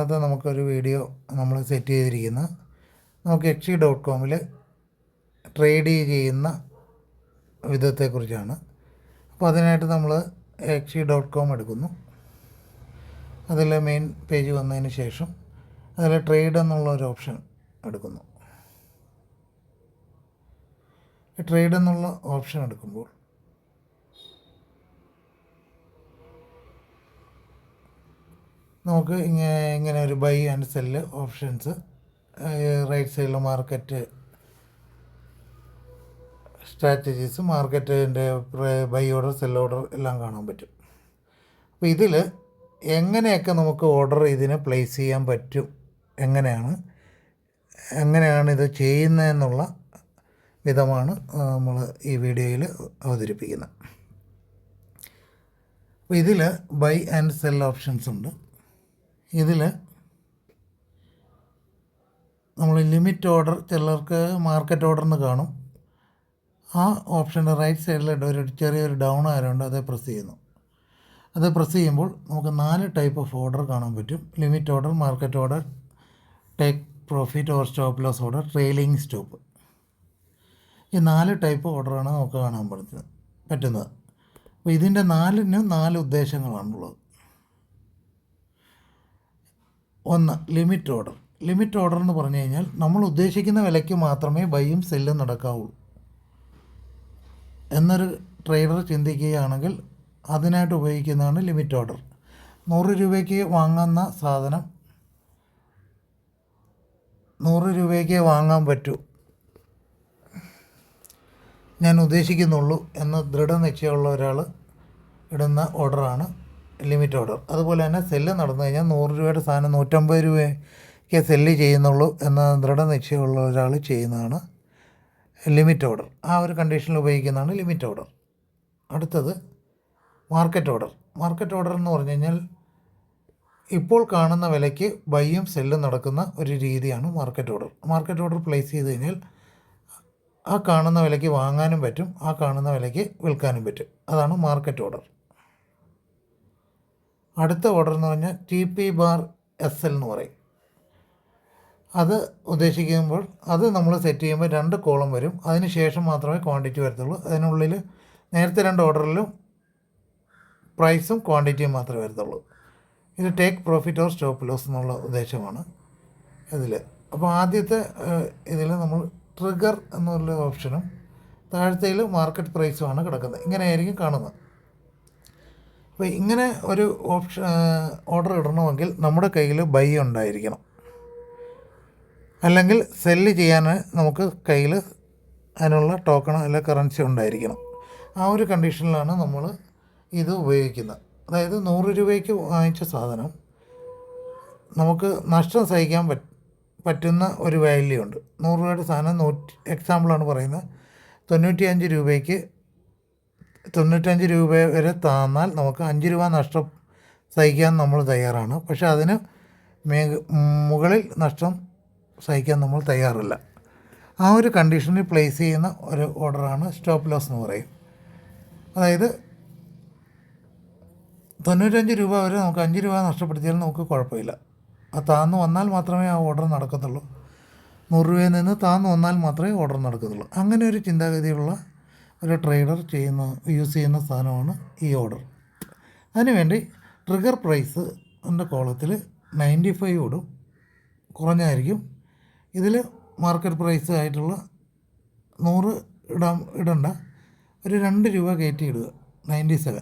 അത് നമുക്കൊരു വീഡിയോ നമ്മൾ സെറ്റ് ചെയ്തിരിക്കുന്നത് നമുക്ക് എക്സി ഡോട്ട് കോമിൽ ട്രേഡ് ചെയ്യുന്ന വിധത്തെക്കുറിച്ചാണ്. അപ്പോൾ അതിനായിട്ട് നമ്മൾ എക്സി ഡോട്ട് കോം എടുക്കുന്നു. അതിൽ മെയിൻ പേജ് വന്നതിന് ശേഷം അതിൽ ട്രേഡ് എന്നുള്ള ഒരു ഓപ്ഷൻ എടുക്കുന്നു. ട്രേഡ് എന്നുള്ള ഓപ്ഷൻ എടുക്കുമ്പോൾ നമുക്ക് ഇങ്ങനെ ഒരു buy and sell options right സൈഡിൽ മാർക്കറ്റ് സ്ട്രാറ്റജീസ് മാർക്കറ്റിന്റെ ബൈ ഓർഡർ സെൽ ഓർഡർ എല്ലാം കാണാൻ പറ്റും. അപ്പോൾ ഇതിൽ എങ്ങനെയൊക്കെ നമുക്ക് ഓർഡർ ഇതിനെ പ്ലേസ് ചെയ്യാൻ പറ്റും? എങ്ങനെയാണ്? എങ്ങനെയാണ് ഇത് ചെയ്യുന്നതെന്നുള്ള വിധമാണ് നമ്മൾ ഈ വീഡിയോയിൽ അവതരിപ്പിക്കുന്നത്. അപ്പോൾ ഇതിൽ ബൈ ആൻഡ് സെൽ ഓപ്ഷൻസ് ഉണ്ട്. ഇതിൽ നമ്മൾ ലിമിറ്റ് ഓർഡർ ചിലർക്ക് മാർക്കറ്റ് ഓർഡർ എന്ന് കാണും. ആ ഓപ്ഷന്റെ റൈറ്റ് സൈഡിലായിട്ട് ഒരു ചെറിയൊരു ഡൗൺ ആയതുകൊണ്ട് അത് പ്രസ് ചെയ്യുന്നു. അത് പ്രസ് ചെയ്യുമ്പോൾ നമുക്ക് നാല് ടൈപ്പ് ഓഫ് ഓർഡർ കാണാൻ പറ്റും. Limit order market order take profit or stop loss order trailing stop ഈ നാല് ടൈപ്പ് ഓർഡറാണ് നമുക്ക് കാണാൻ പറ്റുന്നത്. പറ്റുന്നത്. അപ്പോൾ ഇതിന്റെ നാലിന് നാല് ഉദ്ദേശങ്ങളാണുള്ളത്. ഒന്ന് ലിമിറ്റ് ഓർഡർ ലിമിറ്റ് ഓർഡർ എന്ന് പറഞ്ഞു കഴിഞ്ഞാൽ നമ്മൾ ഉദ്ദേശിക്കുന്ന വിലയ്ക്ക് മാത്രമേ ബൈയും സെല്ലും നടക്കാവുള്ളൂ. എന്നൊരു ട്രേഡർ ചിന്തിക്കുകയാണെങ്കിൽ അതിനായിട്ട് ഉപയോഗിക്കുന്നതാണ് ലിമിറ്റ് ഓർഡർ നൂറ് രൂപയ്ക്ക് വാങ്ങുന്ന സാധനം നൂറ് രൂപയ്ക്ക് വാങ്ങാൻ പറ്റൂ. ഞാൻ ഉദ്ദേശിക്കുന്നുള്ളൂ എന്ന് ദൃഢനിശ്ചയമുള്ള ഒരാൾ ഇടുന്ന ഓർഡറാണ് ലിമിറ്റ് ഓർഡർ അതുപോലെ തന്നെ സെല്ല് നടന്നു കഴിഞ്ഞാൽ നൂറ് രൂപയുടെ സാധനം നൂറ്റമ്പത് രൂപയ്ക്ക് സെല്ല് ചെയ്യുന്നുള്ളൂ എന്ന ദൃഢനിശ്ചയമുള്ള ഒരാൾ ചെയ്യുന്നതാണ് ലിമിറ്റ് ഓർഡർ. ആ ഒരു കണ്ടീഷനിൽ ഉപയോഗിക്കുന്നതാണ് ലിമിറ്റ് ഓർഡർ. അടുത്തത് മാർക്കറ്റ് ഓർഡർ. മാർക്കറ്റ് ഓർഡർ എന്ന് പറഞ്ഞു കഴിഞ്ഞാൽ ഇപ്പോൾ കാണുന്ന വിലയ്ക്ക് ബൈയും സെല്ലും നടക്കുന്ന ഒരു രീതിയാണ് market order. Market order place ചെയ്ത് കഴിഞ്ഞാൽ ആ കാണുന്ന വിലയ്ക്ക് വാങ്ങാനും പറ്റും ആ കാണുന്ന വിലയ്ക്ക് വിൽക്കാനും പറ്റും. അതാണ് മാർക്കറ്റ് ഓർഡർ. അടുത്ത ഓർഡർ എന്ന് പറഞ്ഞാൽ T P bar S L എന്ന് പറയും. അത് ഉദ്ദേശിക്കുമ്പോൾ അത് നമ്മൾ സെറ്റ് ചെയ്യുമ്പോൾ രണ്ട് കോളം വരും. അതിന് ശേഷം മാത്രമേ ക്വാണ്ടിറ്റി വരത്തുള്ളൂ. അതിനുള്ളിൽ നേരത്തെ രണ്ട് ഓർഡറിലും പ്രൈസും ക്വാണ്ടിറ്റിയും മാത്രമേ വരത്തുള്ളൂ. ഇത് take profit or stop loss എന്നുള്ള ഉദ്ദേശമാണ് ഇതിൽ. അപ്പോൾ ആദ്യത്തെ ഇതിൽ നമ്മൾ ട്രിഗർ എന്നുള്ള ഓപ്ഷനും താഴത്തേൽ മാർക്കറ്റ് പ്രൈസുമാണ് കിടക്കുന്നത്. ഇങ്ങനെയായിരിക്കും കാണുന്നത്. അപ്പോൾ ഇങ്ങനെ ഒരു ഓപ്ഷൻ ഓർഡർ ഇടണമെങ്കിൽ നമ്മുടെ കയ്യിൽ ബൈ ഉണ്ടായിരിക്കണം. അല്ലെങ്കിൽ സെല്ല് ചെയ്യാൻ നമുക്ക് കയ്യിൽ അതിനുള്ള ടോക്കണോ അല്ല കറൻസി ഉണ്ടായിരിക്കണം. ആ ഒരു കണ്ടീഷനിലാണ് നമ്മൾ ഇത് ഉപയോഗിക്കുന്നത്. അതായത് നൂറ് രൂപയ്ക്ക് വാങ്ങിച്ച സാധനം നമുക്ക് നഷ്ടം സഹിക്കാൻ പറ്റ പറ്റുന്ന ഒരു വാല്യൂ ഉണ്ട്. നൂറ് രൂപയുടെ സാധനം നൂറ്റി എക്സാമ്പിളാണ് പറയുന്നത്. തൊണ്ണൂറ്റിയഞ്ച് രൂപയ്ക്ക് തൊണ്ണൂറ്റഞ്ച് രൂപ വരെ താന്നാൽ നമുക്ക് അഞ്ച് രൂപ നഷ്ടം സഹിക്കാൻ നമ്മൾ തയ്യാറാണ്. പക്ഷേ അതിന് മേ മുകളിൽ നഷ്ടം സഹിക്കാൻ നമ്മൾ തയ്യാറല്ല. ആ ഒരു കണ്ടീഷനിൽ പ്ലേസ് ചെയ്യുന്ന ഒരു ഓർഡറാണ് സ്റ്റോപ്പ് ലോസ് എന്ന് പറയും. അതായത് തൊണ്ണൂറ്റഞ്ച് രൂപ വരെ നമുക്ക് അഞ്ച് രൂപ നഷ്ടപ്പെടുത്തിയാലും നമുക്ക് കുഴപ്പമില്ല. ആ താന്ന് വന്നാൽ മാത്രമേ ആ ഓർഡർ നടക്കത്തുള്ളൂ. നൂറ് രൂപയിൽ നിന്ന് താന്ന് വന്നാൽ മാത്രമേ ഓർഡർ നടക്കത്തുള്ളൂ. അങ്ങനെ ഒരു ചിന്താഗതിയുള്ള ഒരു ട്രേഡർ ചെയ്യുന്ന യൂസ് ചെയ്യുന്ന സാധനമാണ് ഈ ഓർഡർ അതിനുവേണ്ടി ട്രിഗർ പ്രൈസ് എന്റെ കോളത്തിൽ നയന്റി ഫൈവ് ഇടും. കുറഞ്ഞായിരിക്കും. ഇതിൽ മാർക്കറ്റ് പ്രൈസ് ആയിട്ടുള്ള നൂറ് ഇടാൻ ഇടണ്ട. ഒരു രണ്ട് രൂപ കയറ്റി ഇടുക. നയന്റി സെവൻ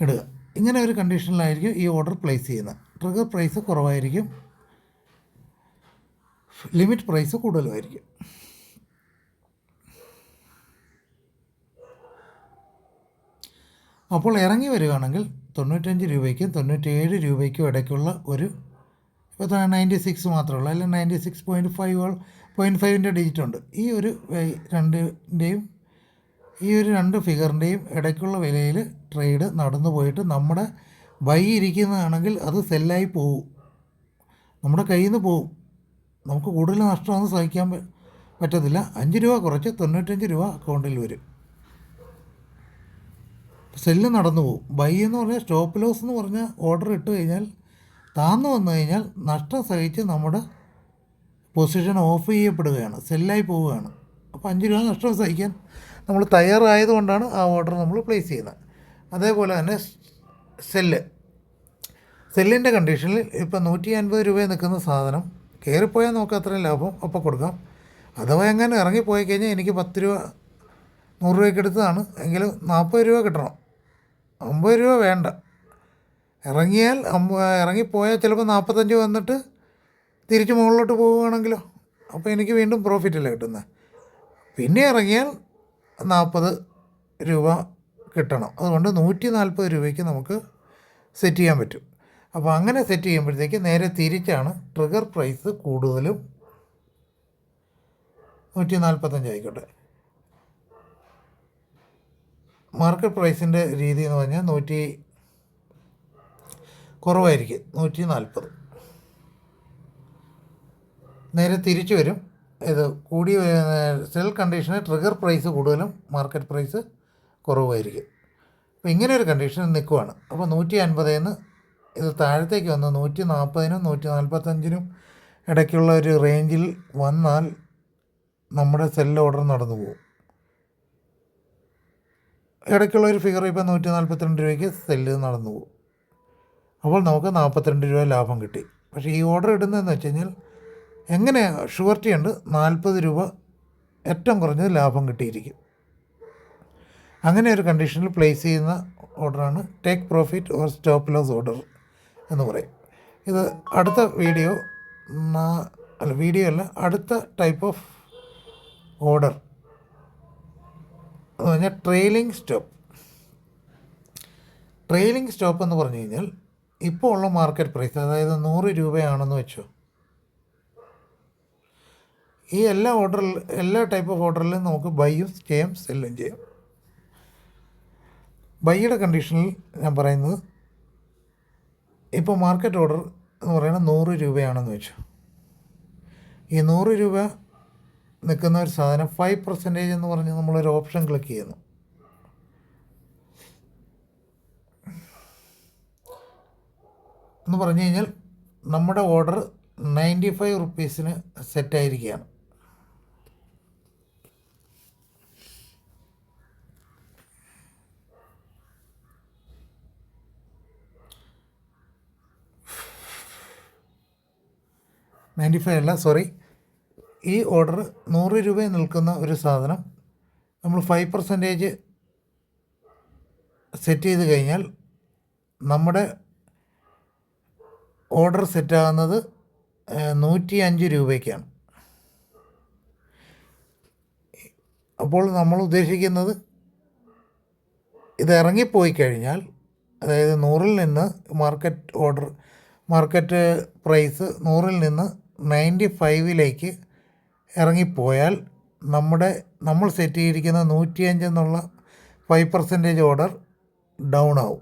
ഇടുക. ഇങ്ങനെ ഒരു കണ്ടീഷനിലായിരിക്കും ഈ ഓർഡർ പ്ലേസ് ചെയ്യുന്നത്. ട്രിഗർ പ്രൈസ് കുറവായിരിക്കും. ലിമിറ്റ് പ്രൈസ് കൂടുതലുമായിരിക്കും. അപ്പോൾ ഇറങ്ങി വരികയാണെങ്കിൽ തൊണ്ണൂറ്റഞ്ച് രൂപയ്ക്കും തൊണ്ണൂറ്റേഴ് രൂപയ്ക്കും ഇടയ്ക്കുള്ള ഒരു ഇപ്പോൾ നയന്റി സിക്സ് മാത്രമേ ഉള്ളൂ അല്ലെങ്കിൽ ninety six point five point ഫൈവിന്റെ digit ഉണ്ട്. ഈ ഒരു രണ്ടിന്റെയും ഈ ഒരു രണ്ട് ഫിഗറിന്റെയും ഇടയ്ക്കുള്ള വിലയിൽ ട്രേഡ് നടന്നു പോയിട്ട് നമ്മുടെ ബൈ ഇരിക്കുന്നതാണെങ്കിൽ അത് സെല്ലായി പോവും. നമ്മുടെ കയ്യിൽ നിന്ന് പോവും. നമുക്ക് കൂടുതൽ നഷ്ടമൊന്നും സഹിക്കാൻ പറ്റത്തില്ല. അഞ്ച് രൂപ കുറച്ച് തൊണ്ണൂറ്റഞ്ച് രൂപ അക്കൗണ്ടിൽ വരും. സെല്ല് നടന്നു പോകും. ബൈ എന്ന് പറഞ്ഞാൽ സ്റ്റോപ്പ് ലോസ് എന്ന് പറഞ്ഞാൽ ഓർഡർ ഇട്ട് കഴിഞ്ഞാൽ താന്നു വന്നു കഴിഞ്ഞാൽ നഷ്ടം സഹിച്ച് നമ്മുടെ പൊസിഷൻ ഓഫ് ചെയ്യപ്പെടുകയാണ്. സെല്ലായി പോവുകയാണ്. അപ്പോൾ അഞ്ച് രൂപ നഷ്ടം സഹിക്കാൻ നമ്മൾ തയ്യാറായതുകൊണ്ടാണ് ആ ഓർഡർ നമ്മൾ പ്ലേസ് ചെയ്യുന്നത്. അതേപോലെ തന്നെ സെല്ല്. സെല്ലിന്റെ കണ്ടീഷനിൽ ഇപ്പോൾ നൂറ്റി അൻപത് രൂപ നിൽക്കുന്ന സാധനം കയറിപ്പോയാൽ നമുക്ക് അത്രയും ലാഭം അപ്പോൾ കൊടുക്കാം. അഥവാ എങ്ങനെ ഇറങ്ങിപ്പോയി കഴിഞ്ഞാൽ എനിക്ക് പത്ത് രൂപ നൂറ് രൂപയ്ക്ക് എടുത്തതാണ്. എങ്കിലും നാൽപ്പത് രൂപ കിട്ടണം. അമ്പത് രൂപ വേണ്ട. ഇറങ്ങിയാൽ ഇറങ്ങിപ്പോയാൽ ചിലപ്പോൾ നാൽപ്പത്തഞ്ച് വന്നിട്ട് തിരിച്ച് മുകളിലോട്ട് പോവുകയാണെങ്കിലോ. അപ്പോൾ എനിക്ക് വീണ്ടും പ്രോഫിറ്റല്ലേ കിട്ടുന്നത് പിന്നെ ഇറങ്ങിയാൽ നാൽപ്പത് രൂപ കിട്ടണം. അതുകൊണ്ട് നൂറ്റി നാൽപ്പത് രൂപയ്ക്ക് നമുക്ക് സെറ്റ് ചെയ്യാൻ പറ്റും. അപ്പോൾ അങ്ങനെ സെറ്റ് ചെയ്യുമ്പോഴത്തേക്ക് നേരെ തിരിച്ചാണ് ട്രിഗർ പ്രൈസ് കൂടുതലും നൂറ്റി നാൽപ്പത്തഞ്ച് ആയിക്കോട്ടെ. മാർക്കറ്റ് പ്രൈസിന്റെ രീതി എന്ന് പറഞ്ഞാൽ നൂറ്റി കുറവായിരിക്കും നൂറ്റി നാൽപ്പത്. നേരെ തിരിച്ചു വരും. ഇത് കൂടി സെൽ കണ്ടീഷന് ട്രിഗർ പ്രൈസ് കൂടുതലും മാർക്കറ്റ് പ്രൈസ് കുറവായിരിക്കും. അപ്പോൾ ഇങ്ങനെ ഒരു കണ്ടീഷൻ നിൽക്കുവാണ്. അപ്പോൾ നൂറ്റി അൻപതിൽ ഇത് താഴത്തേക്ക് വന്ന് നൂറ്റി നാൽപ്പതിനും നൂറ്റി നാൽപ്പത്തഞ്ചിനും ഇടയ്ക്കുള്ള ഒരു റേഞ്ചിൽ വന്നാൽ നമ്മുടെ സെൽ ഓർഡർ നടന്നു പോകും. ഇടയ്ക്കുള്ള ഒരു ഫിഗർ ഇപ്പോൾ നൂറ്റി നാൽപ്പത്തിരണ്ട് രൂപയ്ക്ക് സെല്ല് നടന്നു പോകും. അപ്പോൾ നമുക്ക് നാൽപ്പത്തിരണ്ട് രൂപ ലാഭം കിട്ടി. പക്ഷേ ഈ ഓർഡർ ഇടുന്നതെന്ന് വെച്ച് കഴിഞ്ഞാൽ എങ്ങനെ ഷുവർട്ടി ഉണ്ട് നാൽപ്പത് രൂപ ഏറ്റവും കുറഞ്ഞത് ലാഭം കിട്ടിയിരിക്കും. അങ്ങനെ ഒരു കണ്ടീഷനിൽ പ്ലേസ് ചെയ്യുന്ന ഓർഡറാണ് take profit or stop loss order എന്ന് പറയും. ഇത് അടുത്ത വീഡിയോ അല്ല വീഡിയോ അല്ല അടുത്ത ടൈപ്പ് ഓഫ് ഓർഡർ എന്ന് പറഞ്ഞാൽ ട്രെയിലിംഗ് സ്റ്റോപ്പ് ട്രെയിലിംഗ് സ്റ്റോപ്പ് എന്ന് പറഞ്ഞു കഴിഞ്ഞാൽ ഇപ്പോൾ ഉള്ള മാർക്കറ്റ് പ്രൈസ് അതായത് നൂറ് രൂപയാണെന്ന് വെച്ചോ. ഈ എല്ലാ ഓർഡറിൽ എല്ലാ ടൈപ്പ് ഓഫ് ഓർഡറിലും നമുക്ക് ബൈയും ചെയ്യാം സെല്ലും ചെയ്യാം. ബൈയുടെ കണ്ടീഷനിൽ ഞാൻ പറയുന്നത് ഇപ്പോൾ മാർക്കറ്റ് ഓർഡർ എന്ന് പറയുന്നത് നൂറ് രൂപയാണെന്ന് വെച്ചു. ഈ നൂറ് രൂപ നിൽക്കുന്ന ഒരു സാധനം ഫൈവ് പെർസെന്റേജ് എന്ന് പറഞ്ഞ് നമ്മളൊരു ഓപ്ഷൻ ക്ലിക്ക് ചെയ്യുന്നു. എന്ന് പറഞ്ഞു കഴിഞ്ഞാൽ നമ്മുടെ ഓർഡർ നയന്റി ഫൈവ് റുപ്പീസിന് സെറ്റായിരിക്കുകയാണ് നയന്റി ഫൈവ് അല്ല സോറി ഈ ഓർഡർ നൂറ് രൂപ നിൽക്കുന്ന ഒരു സാധനം നമ്മൾ ഫൈവ് പെർസെന്റേജ് സെറ്റ് ചെയ്ത് കഴിഞ്ഞാൽ നമ്മുടെ ഓർഡർ സെറ്റാകുന്നത് നൂറ്റി അഞ്ച് രൂപയ്ക്കാണ്. അപ്പോൾ നമ്മൾ ഉദ്ദേശിക്കുന്നത് ഇത് ഇറങ്ങിപ്പോയി കഴിഞ്ഞാൽ അതായത് നൂറിൽ നിന്ന് മാർക്കറ്റ് ഓർഡർ മാർക്കറ്റ് പ്രൈസ് നൂറിൽ നിന്ന് നയന്റി ഫൈവിലേക്ക് ഇറങ്ങിപ്പോയാൽ നമ്മുടെ നമ്മൾ സെറ്റ് ചെയ്തിരിക്കുന്ന നൂറ്റിയഞ്ച് എന്നുള്ള ഫൈവ് പെർസെന്റേജ് ഓർഡർ ഡൗൺ ആവും.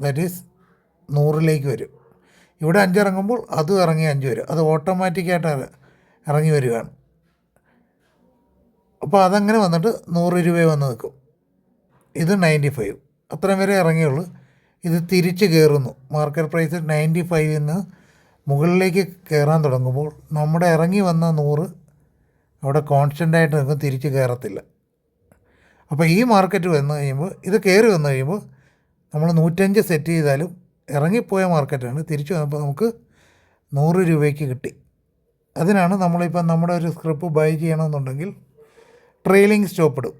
ദാറ്റ് ഈസ് നൂറിലേക്ക് വരും. ഇവിടെ അഞ്ചിറങ്ങുമ്പോൾ അതും ഇറങ്ങി അഞ്ച് വരും. അത് ഓട്ടോമാറ്റിക്കായിട്ട് ഇറങ്ങി വരികയാണ്. അപ്പോൾ അതങ്ങനെ വന്നിട്ട് നൂറ് രൂപ വന്ന് നിൽക്കും. ഇത് നയന്റി ഫൈവ് അത്രയും വരെ ഇറങ്ങിയുള്ളൂ. ഇത് തിരിച്ച് കയറുന്നു. മാർക്കറ്റ് പ്രൈസ് നയന്റി ഫൈവിൽ നിന്ന് മുകളിലേക്ക് കയറാൻ തുടങ്ങുമ്പോൾ നമ്മുടെ ഇറങ്ങി വന്ന നൂറ് അവിടെ കോൺസ്റ്റന്റ് ആയിട്ട് നിൽക്കും തിരിച്ച് കയറത്തില്ല അപ്പോൾ ഈ മാർക്കറ്റ് വന്നു കഴിയുമ്പോൾ ഇത് കയറി വന്നു കഴിയുമ്പോൾ നമ്മൾ നൂറ്റഞ്ച് സെറ്റ് ചെയ്താലും ഇറങ്ങിപ്പോയ മാർക്കറ്റാണ് തിരിച്ചു വന്നപ്പോൾ നമുക്ക് നൂറ് രൂപയ്ക്ക് കിട്ടി. അതിനാണ് നമ്മളിപ്പം നമ്മുടെ ഒരു സ്ക്രിപ്പ് ബൈ ചെയ്യണമെന്നുണ്ടെങ്കിൽ ട്രെയിലിംഗ് സ്റ്റോപ്പ് ഇടും.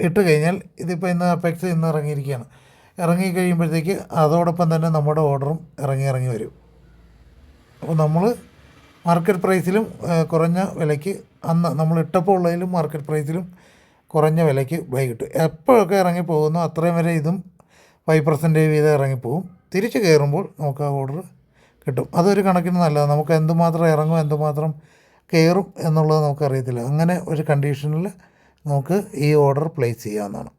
ഇട്ട് കഴിഞ്ഞാൽ ഇതിപ്പോൾ ഇന്ന് അപ്പെക്സ് ഇന്ന് ഇറങ്ങിയിരിക്കുകയാണ്. ഇറങ്ങി കഴിയുമ്പോഴത്തേക്ക് അതോടൊപ്പം തന്നെ നമ്മുടെ ഓർഡറും ഇറങ്ങി ഇറങ്ങി വരും. അപ്പോൾ നമ്മൾ മാർക്കറ്റ് പ്രൈസിലും കുറഞ്ഞ വിലയ്ക്ക് അന്ന് നമ്മൾ ഇട്ടപ്പോൾ ഉള്ളതിലും മാർക്കറ്റ് പ്രൈസിലും കുറഞ്ഞ വിലയ്ക്ക് ബൈ കിട്ടും. എപ്പോഴൊക്കെ ഇറങ്ങിപ്പോകുന്നു അത്രയും വരെ ഇതും ഫൈവ് പെർസെന്റേജ് വീതം ഇറങ്ങിപ്പോകും തിരിച്ച് കയറുമ്പോൾ നമുക്ക് ആ ഓർഡർ കിട്ടും. അതൊരു കണക്കിന് നല്ലതാണ്. നമുക്ക് എന്തുമാത്രം ഇറങ്ങും എന്തുമാത്രം കയറും എന്നുള്ളത് നമുക്കറിയത്തില്ല അങ്ങനെ ഒരു കണ്ടീഷനിൽ നമുക്ക് ഈ ഓർഡർ പ്ലേസ് ചെയ്യാവുന്നതാണ്.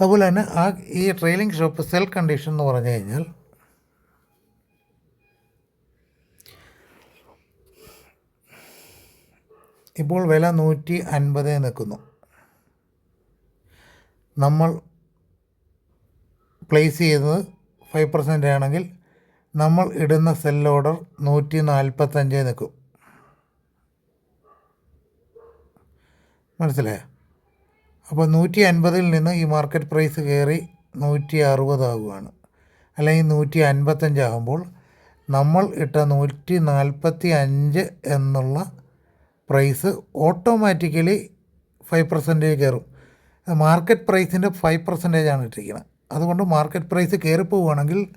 അതുപോലെ തന്നെ ആ ഈ ട്രെയിലിംഗ് ഷോപ്പ് സെൽ കണ്ടീഷൻ എന്ന് പറഞ്ഞു കഴിഞ്ഞാൽ ഇപ്പോൾ വില നൂറ്റി അൻപത് നിൽക്കുന്നു. നമ്മൾ പ്ലേസ് ചെയ്തത് ഫൈവ് പെർസെന്റ് ആണെങ്കിൽ നമ്മൾ ഇടുന്ന സെൽ ഓർഡർ നൂറ്റി നാൽപ്പത്തഞ്ച് നിൽക്കും. മനസ്സിലായോ? അപ്പോൾ നൂറ്റി അൻപതിൽ നിന്ന് ഈ മാർക്കറ്റ് പ്രൈസ് കയറി നൂറ്റി അറുപതാകുകയാണ് അല്ലെങ്കിൽ നൂറ്റി അൻപത്തഞ്ചാകുമ്പോൾ നമ്മൾ ഇട്ട നൂറ്റി നാൽപ്പത്തി അഞ്ച് എന്നുള്ള പ്രൈസ് ഓട്ടോമാറ്റിക്കലി ഫൈവ് പെർസെന്റേജ് കയറും. മാർക്കറ്റ് പ്രൈസിന്റെ ഫൈവ് പെർസെന്റേജ് ആണ് ഇട്ടിരിക്കുന്നത്. അതുകൊണ്ട് മാർക്കറ്റ് പ്രൈസ് കയറിപ്പോവുകയാണെങ്കിൽ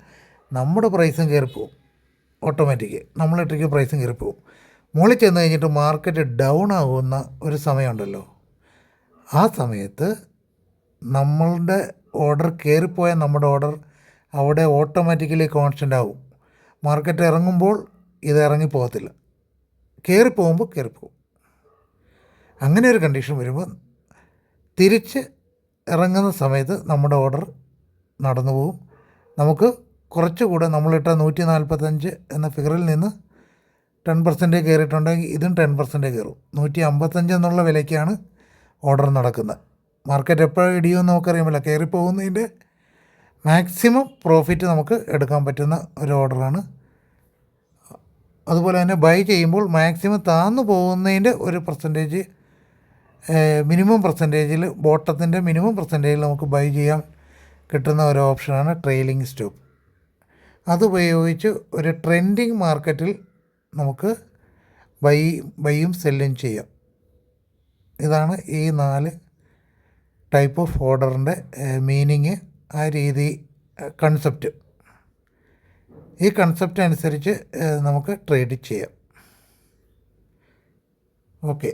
നമ്മുടെ പ്രൈസും കയറിപ്പോവും. ഓട്ടോമാറ്റിക്ക് നമ്മളിട്ടിരിക്കുന്ന പ്രൈസും കയറിപ്പോവും. മുകളിൽ ചെന്ന് കഴിഞ്ഞിട്ട് മാർക്കറ്റ് ഡൗൺ ആകുന്ന ഒരു സമയമുണ്ടല്ലോ. ആ സമയത്ത് നമ്മളുടെ ഓർഡർ കയറിപ്പോയ നമ്മുടെ ഓർഡർ അവിടെ ഓട്ടോമാറ്റിക്കലി കോൺസ്റ്റന്റ് ആവും. മാർക്കറ്റ് ഇറങ്ങുമ്പോൾ ഇത് ഇറങ്ങിപ്പോകത്തില്ല. കയറിപ്പോകുമ്പോൾ കയറിപ്പോകും. അങ്ങനെ ഒരു കണ്ടീഷൻ വരുമ്പോൾ തിരിച്ച് ഇറങ്ങുന്ന സമയത്ത് നമ്മുടെ ഓർഡർ നടന്നു പോകും. നമുക്ക് കുറച്ചുകൂടെ നമ്മളിട്ട നൂറ്റി നാൽപ്പത്തഞ്ച് എന്ന ഫിഗറിൽ നിന്ന് ടെൻ പെർസെന്റേജ് കയറിയിട്ടുണ്ടെങ്കിൽ ഇതും ടെൻ പെർസെന്റേജ് കയറും. നൂറ്റി അമ്പത്തഞ്ച് എന്നുള്ള വിലയ്ക്കാണ് ഓർഡർ നടക്കുന്നത്. മാർക്കറ്റ് എപ്പോഴും ഇടിയുമെന്ന് നമുക്കറിയാമല്ലോ കയറിപ്പോകുന്നതിന്റെ മാക്സിമം പ്രോഫിറ്റ് നമുക്ക് എടുക്കാൻ പറ്റുന്ന ഒരു ഓർഡറാണ് അതുപോലെ തന്നെ ബൈ ചെയ്യുമ്പോൾ മാക്സിമം താന്നു പോകുന്നതിന്റെ ഒരു പെർസെന്റേജ് മിനിമം പെർസെന്റേജിൽ ബോട്ടത്തിന്റെ മിനിമം പെർസെന്റേജിൽ നമുക്ക് ബൈ ചെയ്യാൻ കിട്ടുന്ന ഒരു ഓപ്ഷനാണ് ട്രെയിലിംഗ് സ്റ്റോപ്പ് അതുപയോഗിച്ച് ഒരു ട്രെൻഡിങ് മാർക്കറ്റിൽ നമുക്ക് ബൈ ബൈയും സെല്ലും ചെയ്യാം. ഇതാണ് ഈ നാല് ടൈപ്പ് ഓഫ് ഓർഡറിന്റെ മീനിങ് ആ രീതി കൺസെപ്റ്റ് ഈ കൺസെപ്റ്റ് അനുസരിച്ച് നമുക്ക് ട്രേഡ് ചെയ്യാം. ഓക്കെ